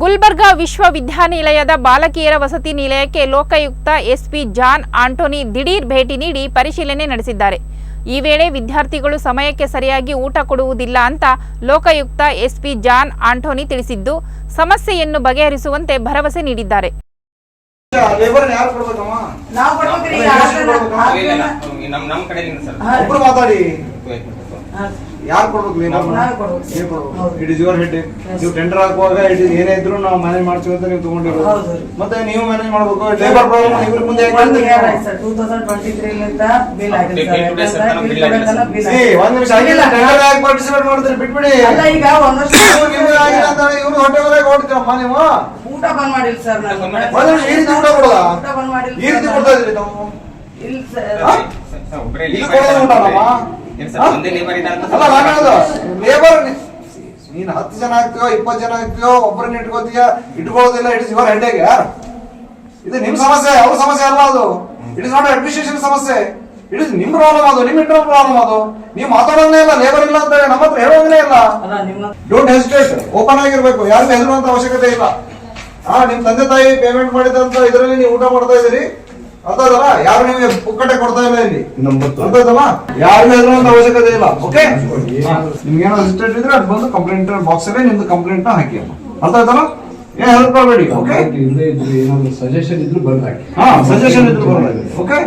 ಗುಲ್ಬರ್ಗಾ ವಿಶ್ವವಿದ್ಯಾನಿಲಯದ ಬಾಲಕಿಯರ ವಸತಿ ನಿಲಯಕ್ಕೆ ಲೋಕಾಯುಕ್ತ ಎಸ್ಪಿ ಜಾನ್ ಆಂಟೋನಿ ದಿಢೀರ್ ಭೇಟಿ ನೀಡಿ ಪರಿಶೀಲನೆ ನಡೆಸಿದ್ದಾರೆ. ಈ ವೇಳೆ ವಿದ್ಯಾರ್ಥಿಗಳು ಸಮಯಕ್ಕೆ ಸರಿಯಾಗಿ ಊಟ ಕೊಡುವುದಿಲ್ಲ ಅಂತ ಲೋಕಾಯುಕ್ತ ಎಸ್ಪಿ ಜಾನ್ ಆಂಟೋನಿ ತಿಳಿಸಿದ್ದು ಸಮಸ್ಯೆಯನ್ನು ಬಗೆಹರಿಸುವಂತೆ ಭರವಸೆ ನೀಡಿದ್ದಾರೆ. ಲೇಬರ್ ಯಾರು ಕೊಡ್ಬೇಕು? ನಾವೇ ಇಟ್ ಇಸ್ ಯುವರ್ ಹೆಡ್ ನೀವು ಟೆಂಡರ್ ಹಾಕುವಾಗ ಇಟ್ ಇಸ್ ಏನೇ ಇದ್ರು ನಾವು ಮ್ಯಾನೇಜ್ ಮಾಡ್ತೀವಿ ಅಂತ ನೀವು ತಗೊಂಡಿರೋದು ಹೌದು. ಮತ್ತೆ ನೀವು ಮ್ಯಾನೇಜ್ ಮಾಡಬೇಕು ಲೇಬರ್ ಪ್ರಾಬ್ಲಮ್ ಇವ್ರ ಮುಂದೆ ಯಾಕೆ ಒಂದು ಹೇಳ್ತೀರಿ year ನೀವು? ಆಯ್ತು ಸರ್, 2023 ಲಿಂದ bill ಆಗಿದೆ Bill to day sir. Sir, ತನಕ bill ಆಗಿದೆ ತನಕ bill See, ಆಗಿದೆ. ಒಂದ್ ನಿಮಿಷ ಆಗಿಲ್ಲ ಟೆಂಡರ್ ಪಾರ್ಟಿಸಿಪೇಟ್ ಬಿಟ್ಬಿಡಿ ಅಲ್ಲ ಈಗ ಒಂದಷ್ಟು ನೀವು ಆಗಿಲ್ಲ ಅಂತ ಹೇಳಿ ಇವ್ರು ಹೊಟ್ಟೆ ಒಳಗೆ ನೀವು ಊಟ ಬಂದ್ ಮಾಡಿಲ್ಲ ಸರ್ ನಾನು. ಈ ರೀತಿ ಊಟ ಕೊಡೋದಾ? ಊಟ ಬಂದ್ ಮಾಡಿಲ್ಲ ಈ ರೀತಿ ಸರ್ ಕೊಡ್ತಾ ಇದ್ರಿ ನಾವು ಇಲ್ಲ ಸರ್. ಕೊಡೋದು. ಲೇಬರ್ ಅಲ್ಲ ನಾನು ಲೇಬರ್ ನೀನ್ ಹತ್ತು ಜನ ಆಗ್ತೀಯೋ ಇಪ್ಪತ್ತು ಜನ ಆಗ್ತೀಯೋ ಒಬ್ಬರನ್ನ ಇಟ್ಕೋತೀಯ ಇಟ್ಕೊಳ್ಳೋದಿಲ್ಲ ಇಟ್ ಇಸ್ ಯುವರ್ ಹೆಡ್ಗೆ ಇದು ನಿಮ್ ಸಮಸ್ಯೆ ಅವ್ರ ಸಮಸ್ಯೆ ಅಲ್ಲ ಅದು. ಇಟ್ ಇಸ್ ನಾಟ್ ಅಡ್ಮಿನಿಸ್ಟ್ರೇಷನ್ ಸಮಸ್ಯೆ. ಇಟ್ ಇಸ್ ನಿಮ್ ಪ್ರಾಬ್ಲಮ್ ಅದು ನಿಮ್ ಇಂಟರ್ನಲ್ ಪ್ರಾಬ್ಲಮ್ ಅದು. ನೀವು ಮಾತಾಡೋದೇ ಇಲ್ಲ ಲೇಬರ್ ಇಲ್ಲ ಅಂತ ಹೇಳಿ ನಮ್ಮ ಹತ್ರ ಹೇಳೋದೇ ಇಲ್ಲ. ಅಲ್ಲ ನಿಮ್ಮ ಡೋಂಟ್ ಹೆಸಿಟೇಟ್ ಓಪನ್ ಆಗಿರ್ಬೇಕು ಯಾರಿಗೂ ಹೆದರುವಂತ ಅವಶ್ಯಕತೆ ಇಲ್ಲ. ಹಾ ನಿಮ್ ತಂದೆ ತಾಯಿ ಪೇಮೆಂಟ್ ಮಾಡಿದಂತ ಇದರಲ್ಲಿ ನೀವು ಊಟ ಮಾಡ್ತಾ ಇದೀರಿ ಅರ್ಥ ಯಾರು ನಿಮಗೆ ಪುಕ್ಕಟೆ ಕೊಡ್ತಾ ಇಲ್ಲ ಇಲ್ಲಿ? ಅರ್ಥ ಯಾರು ಹೆದರುವಂತ ಅವಶ್ಯಕತೆ ಇಲ್ಲ ಓಕೆ ನಿಮ್ಗೆ ಏನೋ ಅಸಿಸ್ಟೆಂಟ್ ಇದ್ರೆ ಅದು ಬಂದು ಕಂಪ್ಲೇಂಟ್ ಬಾಕ್ಸ್ ಅಲ್ಲಿ ನಿಮ್ದು ಕಂಪ್ಲೇಂಟ್ನ ಹಾಕಿ ಅಮ್ಮ. ಅರ್ಥ ಆಯ್ತಲ್ಲ? ಏನ್ ಹೆದರ್ಕೋಬೇಡಿ ಓಕೆ ಇಲ್ಲದೆ ಇದ್ರೆ ಏನಾದ್ರು ಸಜೆಷನ್ ಇದ್ರು ಹಾಕಿ. ಹಾ ಸಜೆಷನ್ ಇದ್ರು ಹಾಕಿ ಓಕೆ